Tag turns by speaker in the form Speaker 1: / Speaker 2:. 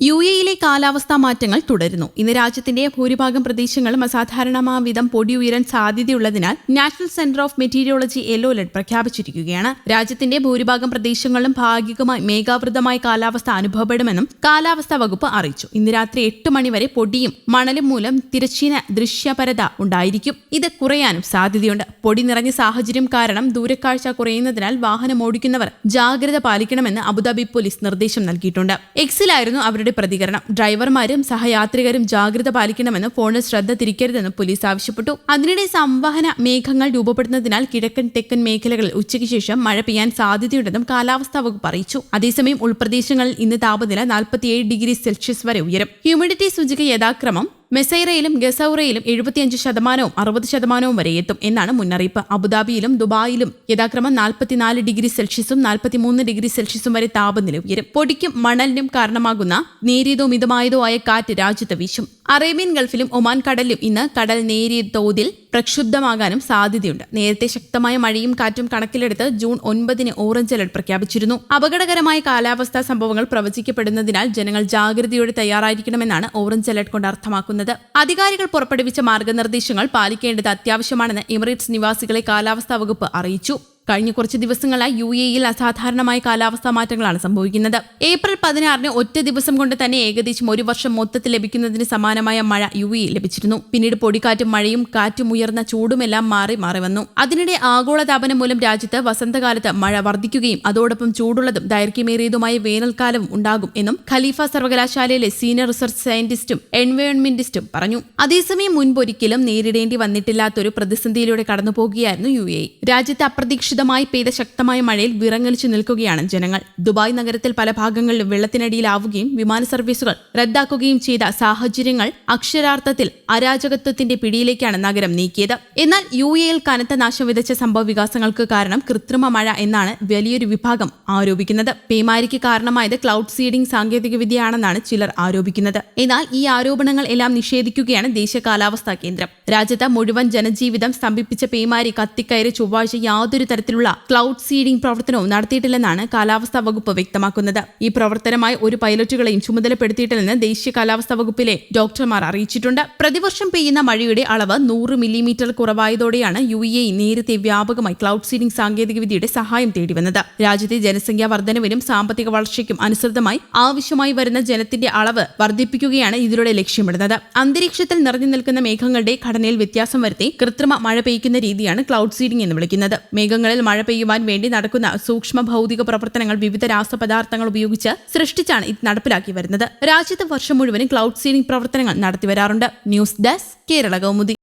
Speaker 1: U എയിലെ കാലാവസ്ഥാ മാറ്റങ്ങൾ തുടരുന്നു. ഇന്ന് രാജ്യത്തിന്റെ ഭൂരിഭാഗം പ്രദേശങ്ങളും അസാധാരണമായ വിധം പൊടിയുയരാൻ സാധ്യതയുള്ളതിനാൽ National Center of Meteorology yellow alert പ്രഖ്യാപിച്ചിരിക്കുകയാണ്. രാജ്യത്തിന്റെ ഭൂരിഭാഗം പ്രദേശങ്ങളിലും ഭാഗികമായി മേഘാവൃതമായ കാലാവസ്ഥ അനുഭവപ്പെടുമെന്നും കാലാവസ്ഥാ വകുപ്പ് അറിയിച്ചു. ഇന്ന് രാത്രി എട്ട് മണിവരെ പൊടിയും മണലും മൂലം തിരശ്ചീന ദൃശ്യപരത ഉണ്ടായിരിക്കും. ഇത് കുറയാനും സാധ്യതയുണ്ട്. പൊടി നിറഞ്ഞ സാഹചര്യം കാരണം ദൂരക്കാഴ്ച കുറയുന്നതിനാൽ വാഹനം ഓടിക്കുന്നവർ ജാഗ്രത പാലിക്കണമെന്ന് അബുദാബി പോലീസ് നിർദ്ദേശം നൽകിയിട്ടുണ്ട്. എക്സിലായിരുന്നു അവരുടെ പ്രതികരണം. ഡ്രൈവർമാരും സഹയാത്രികരും ജാഗ്രത പാലിക്കണമെന്ന് ഫോണിൽ ശ്രദ്ധ തിരിക്കരുതെന്ന് പോലീസ് ആവശ്യപ്പെട്ടു. അതിനിടെ സംവഹന മേഘങ്ങൾ രൂപപ്പെടുന്നതിനാൽ കിഴക്കൻ തെക്കൻ മേഖലകളിൽ ഉച്ചയ്ക്ക് ശേഷം മഴ പെയ്യാൻ സാധ്യതയുണ്ടെന്നും കാലാവസ്ഥാ വകുപ്പ് അറിയിച്ചു. അതേസമയം ഉൾപ്രദേശങ്ങളിൽ ഇന്ന് താപനില നാൽപ്പത്തിയേഴ് ഡിഗ്രി സെൽഷ്യസ് വരെ ഉയരും. ഹ്യൂമിഡിറ്റി സൂചിക യഥാക്രമം മെസൈറയിലും ഗസൌറയിലും എഴുപത്തിയഞ്ച് ശതമാനവും അറുപത് ശതമാനവും വരെ എത്തും എന്നാണ് മുന്നറിയിപ്പ്. അബുദാബിയിലും ദുബായിലും യഥാക്രമം നാൽപ്പത്തിനാല് ഡിഗ്രി സെൽഷ്യസും നാൽപ്പത്തിമൂന്ന് ഡിഗ്രി സെൽഷ്യസും വരെ താപനില ഉയരും. പൊടിക്കും മണലിനും കാരണമാകുന്ന നേരിയതോ മിതമായതോ ആയ കാറ്റ് രാജ്യത്ത് വീശും. അറേബ്യൻ ഗൾഫിലും ഒമാൻ കടലിലും ഇന്ന് കടൽ നേരിയ തോതിൽ പ്രക്ഷുബ്ധമാകാനും സാധ്യതയുണ്ട്. നേരത്തെ ശക്തമായ മഴയും കാറ്റും കണക്കിലെടുത്ത് ജൂൺ ഒൻപതിന് ഓറഞ്ച് അലർട്ട് പ്രഖ്യാപിച്ചിരുന്നു. അപകടകരമായ കാലാവസ്ഥാ സംഭവങ്ങൾ പ്രവചിക്കപ്പെടുന്നതിനാൽ ജനങ്ങൾ ജാഗ്രതയോടെ തയ്യാറായിരിക്കണമെന്നാണ് ഓറഞ്ച് അലർട്ട് കൊണ്ട് അർത്ഥമാക്കുന്നത്. അധികാരികൾ പുറപ്പെടുവിച്ച മാർഗനിർദ്ദേശങ്ങൾ പാലിക്കേണ്ടത് അത്യാവശ്യമാണെന്ന് എമിറേറ്റ്സ് നിവാസികളെ കാലാവസ്ഥാ വകുപ്പ് അറിയിച്ചു. കഴിഞ്ഞ കുറച്ച് ദിവസങ്ങളായി യു എയിൽ അസാധാരണമായ കാലാവസ്ഥാ മാറ്റങ്ങളാണ് സംഭവിക്കുന്നത്. ഏപ്രിൽ പതിനാറിന് ഒറ്റ ദിവസം കൊണ്ട് തന്നെ ഏകദേശം ഒരു വർഷം മൊത്തത്തിൽ ലഭിക്കുന്നതിന് സമാനമായ മഴ യു എയിൽ ലഭിച്ചിരുന്നു. പിന്നീട് പൊടിക്കാറ്റും മഴയും കാറ്റും ഉയർന്ന ചൂടുമെല്ലാം മാറി മാറി വന്നു. അതിനിടെ ആഗോളതാപനം മൂലം രാജ്യത്ത് വസന്തകാലത്ത് മഴ വർദ്ധിക്കുകയും അതോടൊപ്പം ചൂടുള്ളതും ദൈർഘ്യമേറിയതുമായ വേനൽക്കാലവും ഉണ്ടാകും എന്നും ഖലീഫ സർവകലാശാലയിലെ സീനിയർ റിസർച്ച് സയന്റിസ്റ്റും എൻവയോൺമെന്റിസ്റ്റും പറഞ്ഞു. അതേസമയം മുൻപൊരിക്കലും നേരിടേണ്ടി വന്നിട്ടില്ലാത്തൊരു പ്രതിസന്ധിയിലൂടെ കടന്നുപോകുകയായിരുന്നു യു എ രാജ്യത്ത് അപ്രതീക്ഷിത അപ്രതീക്ഷിതമായി പെയ്ത ശക്തമായ മഴയിൽ വിറങ്ങലിച്ചു നിൽക്കുകയാണ് ജനങ്ങൾ. ദുബായ് നഗരത്തിൽ പല ഭാഗങ്ങളിലും വെള്ളത്തിനടിയിലാവുകയും വിമാന സർവീസുകൾ റദ്ദാക്കുകയും ചെയ്ത സാഹചര്യങ്ങൾ അക്ഷരാർത്ഥത്തിൽ അരാജകത്വത്തിന്റെ പിടിയിലേക്കാണ് നഗരം നീക്കിയത്. എന്നാൽ യു എയിൽ കനത്ത നാശം വിതച്ച സംഭവ വികാസങ്ങൾക്ക് കാരണം കൃത്രിമ മഴ എന്നാണ് വലിയൊരു വിഭാഗം ആരോപിക്കുന്നത്. പേമാരിക്ക് കാരണമായത് ക്ലൗഡ് സീഡിംഗ് സാങ്കേതികവിദ്യയാണെന്നാണ് ചിലർ ആരോപിക്കുന്നത്. എന്നാൽ ഈ ആരോപണങ്ങൾ എല്ലാം നിഷേധിക്കുകയാണ് ദേശീയ കാലാവസ്ഥാ കേന്ദ്രം. രാജ്യത്ത് മുഴുവൻ ജനജീവിതം സ്തംഭിപ്പിച്ച പേമാരി കത്തിക്കയറി ചൊവ്വാഴ്ച യാതൊരു തരത്തിലുള്ള ക്ലൗഡ് സീഡിംഗ് പ്രവർത്തനവും നടത്തിയിട്ടില്ലെന്നാണ് കാലാവസ്ഥാ വകുപ്പ് വ്യക്തമാക്കുന്നത്. ഈ പ്രവർത്തനമായി ഒരു പൈലറ്റുകളെയും ചുമതലപ്പെടുത്തിയിട്ടില്ലെന്ന് ദേശീയ കാലാവസ്ഥാ വകുപ്പിലെ ഡോക്ടർമാർ അറിയിച്ചിട്ടുണ്ട്. പ്രതിവർഷം പെയ്യുന്ന മഴയുടെ അളവ് നൂറ് മില്ലിമീറ്റർ കുറവായതോടെയാണ് യു എ നേരത്തെ വ്യാപകമായി ക്ലൗഡ് സീഡിംഗ് സാങ്കേതികവിദ്യയുടെ സഹായം തേടിവന്നത്. രാജ്യത്തെ ജനസംഖ്യാ വർധനവിനും സാമ്പത്തിക വളർച്ചയ്ക്കും അനുസൃതമായി ആവശ്യമായി വരുന്ന ജലത്തിന്റെ അളവ് വർദ്ധിപ്പിക്കുകയാണ് ഇതിലൂടെ ലക്ഷ്യമിടുന്നത്. അന്തരീക്ഷത്തിൽ നിറഞ്ഞു നിൽക്കുന്ന മേഘങ്ങളുടെ ഘടനയിൽ വ്യത്യാസം വരുത്തി കൃത്രിമ മഴ പെയ്യ്ക്കുന്ന രീതിയാണ് ക്ലൗഡ് സീഡിംഗ് എന്ന് വിളിക്കുന്നത്. മേഘങ്ങളിൽ മഴ പെയ്യുവാൻ വേണ്ടി നടക്കുന്ന സൂക്ഷ്മ ഭൗതിക പ്രവർത്തനങ്ങൾ വിവിധ രാസപദാർത്ഥങ്ങൾ ഉപയോഗിച്ച് സൃഷ്ടിച്ചാണ് ഇത് നടപ്പിലാക്കി വരുന്നത്. രാജ്യത്ത് വർഷം മുഴുവനും ക്ലൗഡ് സീഡിംഗ് പ്രവർത്തനങ്ങൾ നടത്തിവരാറുണ്ട് ന്യൂസ് ഡെസ്ക് കേരള കൗമുദി.